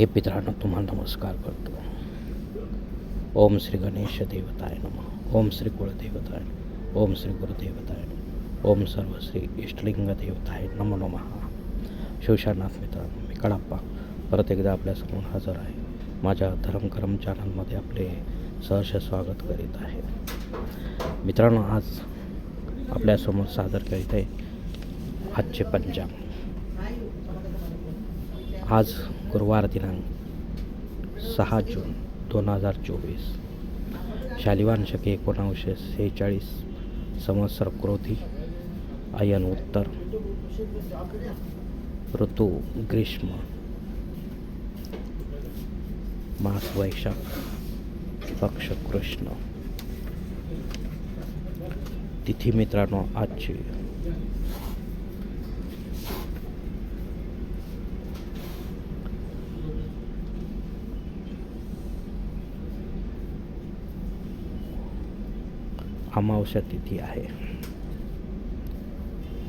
हे मित्रांनो तुम्हाला नमस्कार करतो. ओम श्री गणेश देवताय नम. ओम श्री कुळदेवताय ओम श्री गुरुदेवताय ओम सर्व श्री इष्टलिंग देवताय नमो नमः. शिवशानाथ मित्रांनो मी कडाप्पा परत एकदा आपल्यासमोर हजर आहे. माझ्या धर्मकरम चॅनलमध्ये आपले सहर्ष स्वागत करीत आहे. मित्रांनो आज आपल्यासमोर सादर करीत आहे आजचे पंचांग आज गुरुवार दिनांक सहा जून दोन हजार चोवीस. शालिवान शके एकोणावीसशे सेहेचाळीस. संवत्सर क्रोधी. अयन उत्तर. ऋतू ग्रीष्म. मास वैशाख. पक्ष कृष्ण. तिथी मित्रांनो आजची अमावस्या तिथी आहे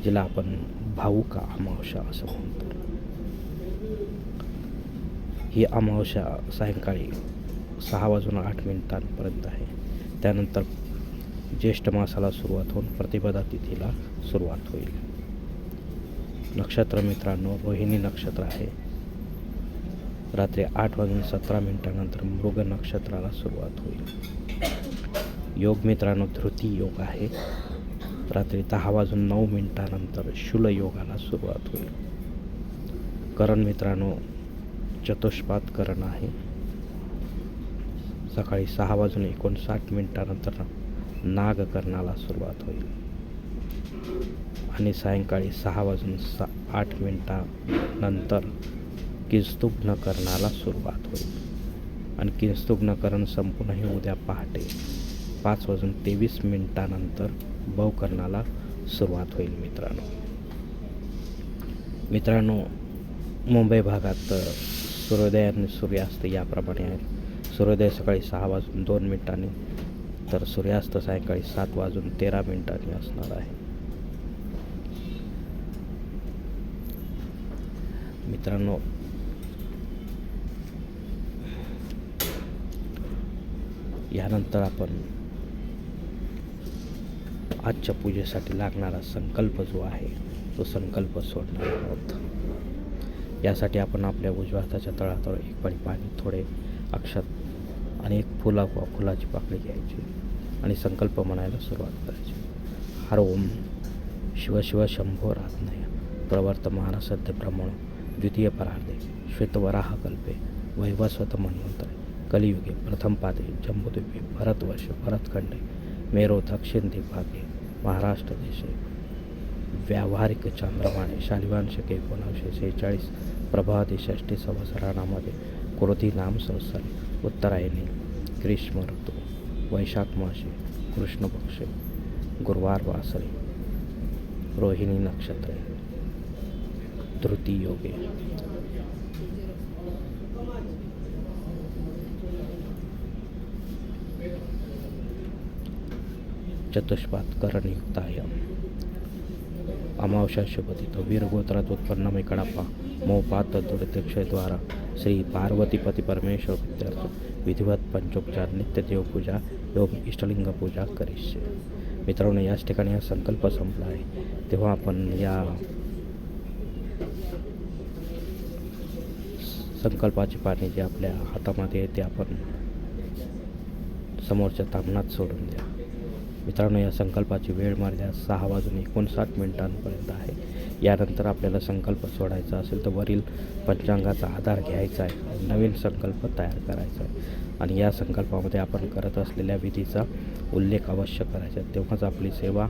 जिला आपण भाऊका अमावस्या असं म्हणतो. ही अमावस्या सायंकाळी सहा वाजून आठ मिनिटांपर्यंत आहे. त्यानंतर ज्येष्ठ मासाला सुरुवात होऊन प्रतिपदा तिथीला सुरुवात होईल. नक्षत्र मित्रांनो रोहिणी नक्षत्र आहे. रात्री आठ वाजून सतरा मिनिटानंतर मृग नक्षत्राला सुरुवात होईल. योग मित्रांनो धृती योग आहे. रात्री दहा वाजून नऊ मिनिटानंतर शुल योगाला सुरुवात होईल. करण मित्रांनो चतुष्पात करण आहे. सकाळी सहा वाजून एकोणसाठ मिनिटानंतर नागकर्णाला सुरुवात होईल. आणि सायंकाळी सहा वाजून सा आठ मिनिटानंतर किंस्तुग्नकरणाला सुरुवात होईल. आणि किंस्तुग्नकरण संपूर्णही उद्या पहाटे पाच वाजून तेवीस मिनिटानंतर भवकरणाला सुरुवात होईल मित्रांनो. मित्रांनो मुंबई भागात सूर्योदय आणि सूर्यास्त याप्रमाणे आहे. सूर्योदय सकाळी सहा वाजून दोन मिनिटांनी तर सूर्यास्त सायंकाळी सात वाजून तेरा मिनिटांनी असणार आहे. मित्रांनो यानंतर आपण आजच्या पूजेसाठी लागणारा संकल्प जो आहे तो संकल्प सोडणार आहोत. यासाठी आपण आपल्या उजव्या हाताच्या तळातळ एक पडी पाणी थोडे अक्षत आणि एक फुला फुलाची पाकळी घ्यायची आणि संकल्प म्हणायला सुरुवात करायची. हर ओम शिव शिव शंभो रात्नय प्रवर्तमान सद्य ब्रह्मण द्वितीय परार्धे. श्वेतवराह कल्पे. वैवस्वत मन्वंतरे कलियुगे प्रथम पादे. जम्बुद्वीपे. भरतवर्ष. भरतखंडे मेरो दक्षिण दिग्भागे महाराष्ट्र देशे व्यावहारिक चांद्रमाने शालिवान शके एकोणावीसशे सेहेचाळीस प्रभाती षष्टी संवत्सरामध्ये क्रोधी नाम संवत्सरे उत्तरायणी ग्रीष्म ऋतू वैशाख मासे कृष्ण पक्षे गुरुवार वासरे रोहिणी नक्षत्रे तृतीय योगे चतुष्पात करणयुक्ताय अमावस्या शुभतिथ वीरगोत्रात उत्पन्न कडाप्पा मोपात दुर्दक्षद्वारा श्री पार्वतीपती परमेश्वर विद्यार्थ विधिवत पंचोपचार नित्यदेवपूजा योग इष्टलिंग पूजा करीस मित्रांनो याच ठिकाणी हा संकल्प संपला आहे। तेव्हा आपण या संकल्पाची पाणी जे आपल्या हातामध्ये आहे ते आपण समोरच्या तामनात सोडून द्या. मित्रांनो या संकल्पाची वेळ मर्यादा सहा वाजून एकोणसाठ मिनिटांपर्यंत आहे. यानंतर आपल्याला संकल्प सोडायचा असेल तर वरील पंचांगाचा आधार घ्यायचा आहे. नवीन संकल्प तयार करायचा आहे. आणि या संकल्पामध्ये आपण करत असलेल्या विधीचा उल्लेख अवश्य करायचा आहे. तेव्हाच आपली सेवा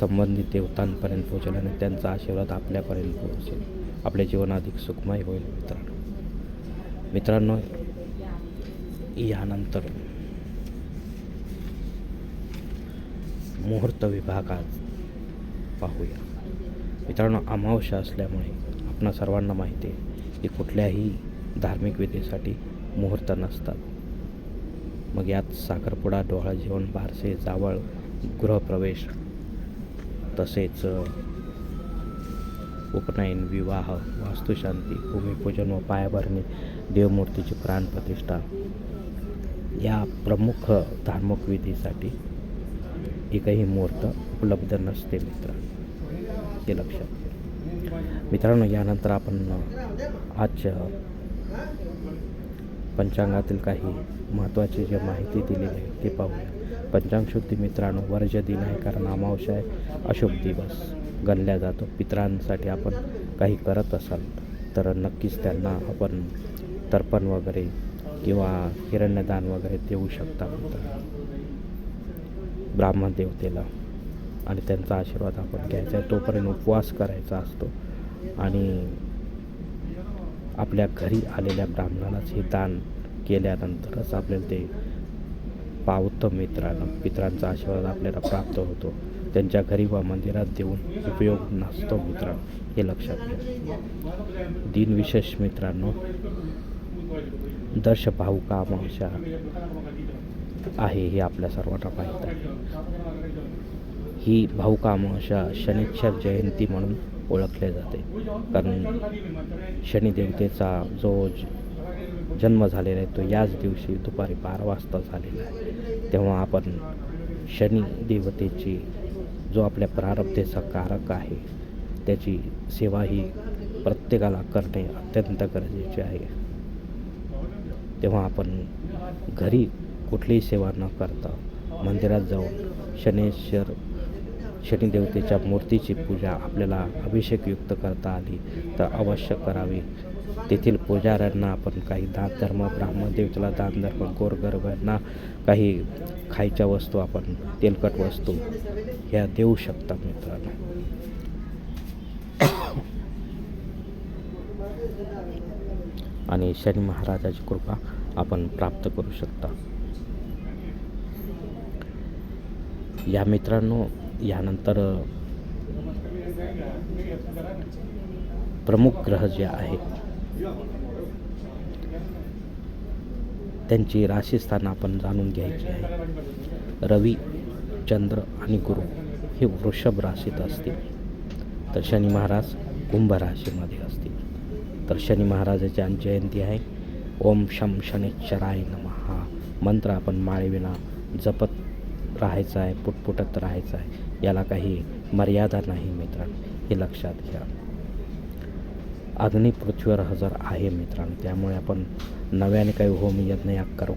संबंधित देवतांपर्यंत पोहोचेल आणि त्यांचा आशीर्वाद आपल्यापर्यंत पोहोचेल. आपले जीवन अधिक सुखमय होईल मित्रांनो. मित्रांनो यानंतर मुहूर्त विभागात पाहूया. मित्रांनो अमावस्या असल्यामुळे आपणा सर्वांना माहिती आहे की कुठल्याही धार्मिक विधीसाठी मुहूर्त नसतात. मग यात साखरपुडा डोहाळ जेवण बारसे जावळ गृहप्रवेश तसेच उपनयन विवाह वास्तुशांती भूमिपूजन व पायाभरणी देवमूर्तीची प्राणप्रतिष्ठा या प्रमुख धार्मिक विधीसाठी एकही मुहूर्त उपलब्ध नसते मित्र. हे लक्षात मित्रांनो यानंतर आपण आजच्या पंचांगातील काही महत्त्वाची जी माहिती दिलेली आहे ते पाहूया. पंचांग शुद्धी मित्रांनो वर्ज दिन आहे कारण अमावश्या आहे. अशुभ दिवस. गणल्या जातो. मित्रांसाठी आपण काही करत असाल तर नक्कीच त्यांना आपण तर्पण वगैरे किंवा हिरण्यदान वगैरे देऊ शकता मित्रांनो ब्राह्मण देवतेला आणि त्यांचा आशीर्वाद आपण घ्यायचा आहे. तोपर्यंत उपवास करायचा असतो. आणि आपल्या घरी आलेल्या ब्राह्मणालाच हे दान केल्यानंतरच आपल्याला ते पावतं मित्रांनो मित्रांचा आशीर्वाद आपल्याला प्राप्त होतो. त्यांच्या घरी व मंदिरात देऊन उपयोग नसतो मित्रांनो हे लक्षात घ्या. दिनविशेष मित्रांनो दर्श भाऊका अमावस्या आहे हे आपल्या सर्वांना माहीत आहे. ही भाऊका अशा शनिच्छर जयंती म्हणून ओळखले जाते. कारण शनिदेवतेचा जो जन्म झालेला आहे तो याच दिवशी दुपारी बारा वाजता झालेला आहे. तेव्हा आपण शनी देवतेची जो आपल्या प्रारब्धेचा कारक आहे त्याची सेवा ही प्रत्येकाला करणे अत्यंत गरजेचे आहे. तेव्हा आपण घरी कुठलीही सेवा न करता मंदिरात जाऊन शनेश्वर शनिदेवतेच्या मूर्तीची पूजा आपल्याला अभिषेकयुक्त करता आली तर अवश्य करावी. तेथील पुजाऱ्यांना आपण काही दानधर्म ब्राह्मणदेवतेला दानधर्म गोरगरबांना काही खायच्या वस्तू आपण तेलकट वस्तू ह्या देऊ शकता मित्रांनो. आणि शनी महाराजाची कृपा आपण प्राप्त करू शकता. या मित्रांनो यानंतर प्रमुख ग्रह जे आहेत त्यांची राशीस्थान आपण जाणून घ्यायची आहे. रवी चंद्र आणि गुरु हे वृषभ राशीत असतील. तर शनी महाराज कुंभ राशीमध्ये असतील. तर शनी महाराजाची आणि जयंती आहे. ओम शम शनिश्चराय नम. हा मंत्र आपण माळेविना जपत राहायचं आहे पुटपुटत राहायचं आहे याला काही मर्यादा नाही मित्रांनो हे लक्षात घ्या. अग्नी पृथ्वीवर हजर आहे मित्रांनो त्यामुळे आपण नव्याने काही होम यज्ञ या करू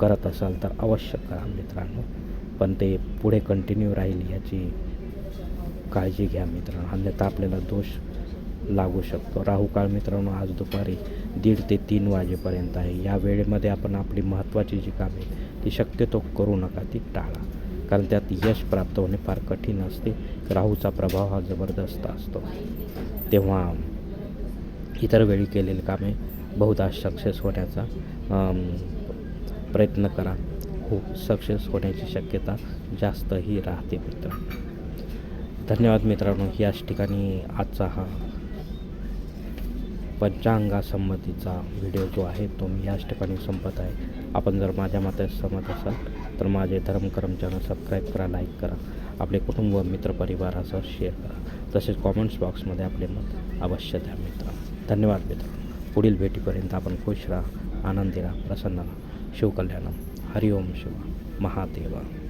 करत असाल तर अवश्य करा मित्रांनो पण ते पुढे कंटिन्यू राहील याची काळजी घ्या मित्रांनो अन्यथा आपल्याला दोष लागू शकतो. राहू काळ मित्रांनो आज दुपारी दीड ते तीन वाजेपर्यंत आहे. या वेळेमध्ये आपण आपली महत्त्वाची जी कामे ती शक्यतो करू नका ती टाळा. कारण त्यात यश प्राप्त होणे फार कठीण असते. राहूचा प्रभाव हा जबरदस्त असतो. तेव्हा इतर वेळी केलेली कामे बहुधा सक्सेस होण्याचा प्रयत्न करा. हो सक्सेस होण्याची शक्यता जास्तही राहते मित्र. धन्यवाद मित्रांनो. याच ठिकाणी आजचा हा पंचांगासंबंधीचा व्हिडिओ जो आहे तो मी याच ठिकाणी संपत आहे. आपण जर माझ्या मते सहमत असाल तर माझे धर्मकरम चॅनल सबस्क्राईब करा लाईक करा. आपले कुटुंब व मित्रपरिवारासह शेअर करा. तसेच कॉमेंट्स बॉक्समध्ये आपले मत अवश्य द्या मित्र. धन्यवाद मित्र. पुढील भेटीपर्यंत आपण खुश राहा आनंदी राहा प्रसन्न राहा. शिवकल्याणम हरिओम शिवा महादेवा.